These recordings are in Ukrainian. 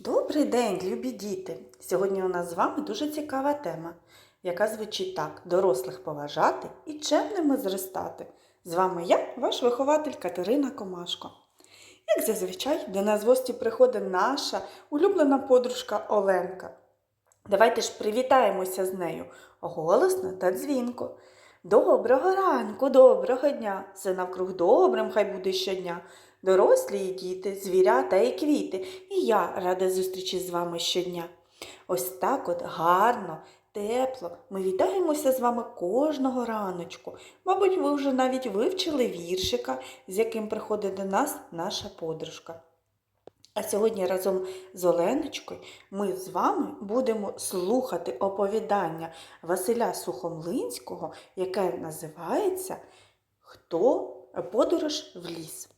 Добрий день, любі діти! Сьогодні у нас з вами дуже цікава тема, яка звучить так: дорослих поважати і чемними зростати. З вами я, ваш вихователь Катерина Комашко. Як зазвичай, до нас в гості приходить наша улюблена подружка Оленка. Давайте ж привітаємося з нею голосно та дзвінко. Доброго ранку, доброго дня! Все навкруг добрим хай буде щодня. Дорослі і діти, звірята і квіти, і я рада зустрічі з вами щодня. Ось так от гарно, тепло. Ми вітаємося з вами кожного раночку. Мабуть, ви вже навіть вивчили віршика, з яким приходить до нас наша подружка. А сьогодні разом з Оленочкою ми з вами будемо слухати оповідання Василя Сухомлинського, яке називається Хто подорож в ліс.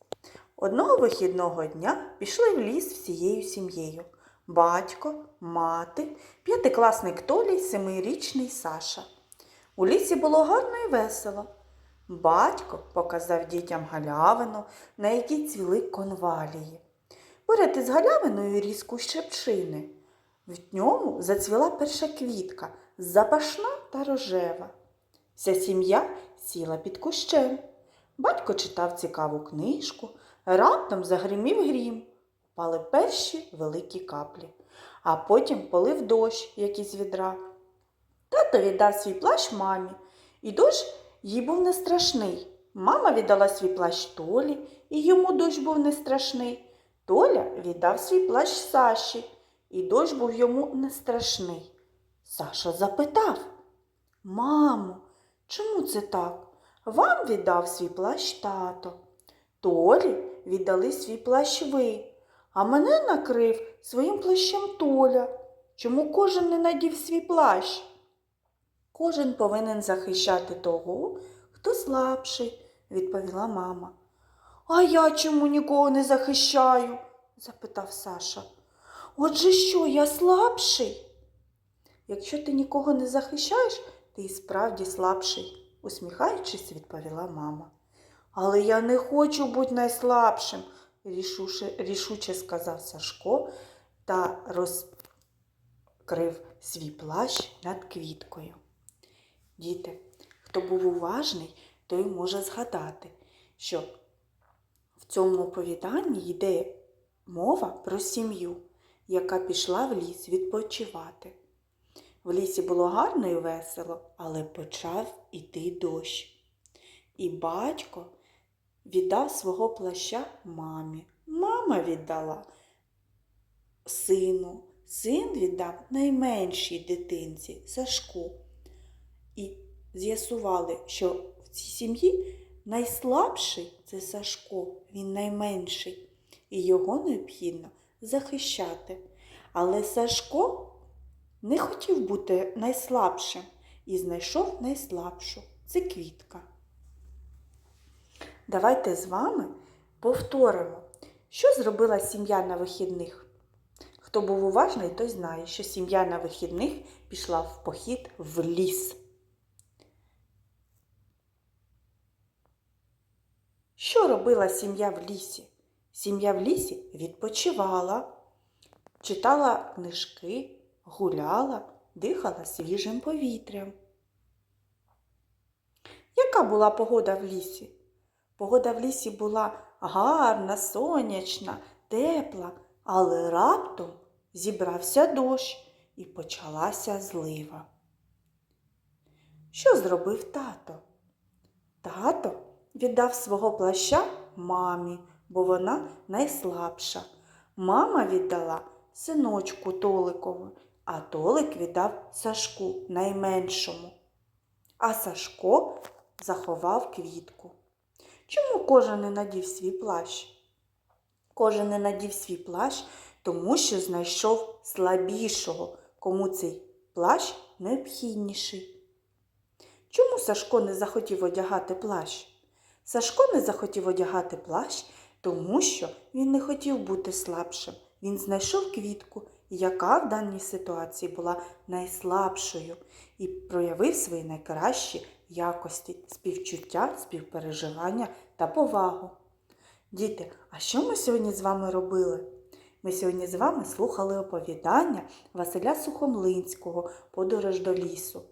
Одного вихідного дня пішли в ліс всією сім'єю. Батько, мати, п'ятикласник Толі, семирічний Саша. У лісі було гарно і весело. Батько показав дітям галявину, на якій цвіли конвалії. Поряд із галявиною ріс кущ. В ньому зацвіла перша квітка, запашна та рожева. Вся сім'я сіла під кущем. Батько читав цікаву книжку, раптом загримів грім, впали перші великі каплі, а потім полив дощ, як із відра. Тато віддав свій плащ мамі, і дощ їй був не страшний. Мама віддала свій плащ Толі, і йому дощ був не страшний. Толя віддав свій плащ Саші, і дощ був йому не страшний. Саша запитав Мамо, чому це так? Вам віддав свій плащ тато. Толі віддали свій плащ ви, а мене накрив своїм плащем Толя. Чому кожен не надів свій плащ? Кожен повинен захищати того, хто слабший, відповіла мама. А я чому нікого не захищаю? запитав Саша. Отже що, я слабший? Якщо ти нікого не захищаєш, ти і справді слабший, усміхаючись, відповіла мама. Але я не хочу бути найслабшим, рішуче, рішуче сказав Сашко та розкрив свій плащ над квіткою. Діти, хто був уважний, той може згадати, що в цьому оповіданні йде мова про сім'ю, яка пішла в ліс відпочивати. В лісі було гарно і весело, але почав іти дощ. І батько віддав свого плаща мамі. Мама віддала сину. Син віддав найменшій дитинці Сашку. І з'ясували, що в цій сім'ї найслабший це Сашко, він найменший, і його необхідно захищати. Але Сашко не хотів бути найслабшим і знайшов найслабшу це квітка. Давайте з вами повторимо, що зробила сім'я на вихідних. Хто був уважний, той знає, що сім'я на вихідних пішла в похід в ліс. Що робила сім'я в лісі? Сім'я в лісі відпочивала, читала книжки, гуляла, дихала свіжим повітрям. Яка була погода в лісі? Погода в лісі була гарна, сонячна, тепла, але раптом зібрався дощ і почалася злива. Що зробив тато? Тато віддав свого плаща мамі, бо вона найслабша. Мама віддала синочку Толикову, а Толик віддав Сашку найменшому. А Сашко заховав квітку. Чому кожен не надів свій плащ? Кожен не надів свій плащ, тому що знайшов слабішого, кому цей плащ необхідніший. Чому Сашко не захотів одягати плащ? Сашко не захотів одягати плащ, тому що він не хотів бути слабшим. Він знайшов квітку, яка в даній ситуації була найслабшою, і проявив свої найкращі якості співчуття, співпереживання та повагу. Діти, а що ми сьогодні з вами робили? Ми сьогодні з вами слухали оповідання Василя Сухомлинського Подорож до лісу.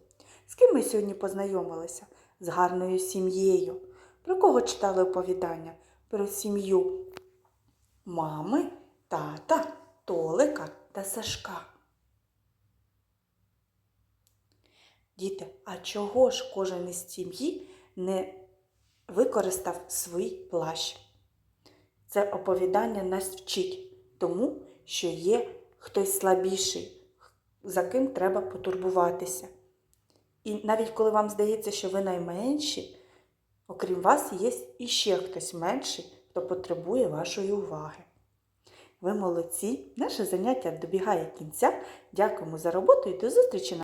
З ким ми сьогодні познайомилися? З гарною сім'єю. Про кого читали оповідання? Про сім'ю мами, тата, Толика та Сашка. Діти, а чого ж кожен із сім'ї не використав свій плащ? Це оповідання нас вчить тому, що є хтось слабіший, за ким треба потурбуватися. І навіть коли вам здається, що ви найменші, окрім вас є іще хтось менший, хто потребує вашої уваги. Ви молодці, наше заняття добігає кінця. Дякуємо за роботу і до зустрічі!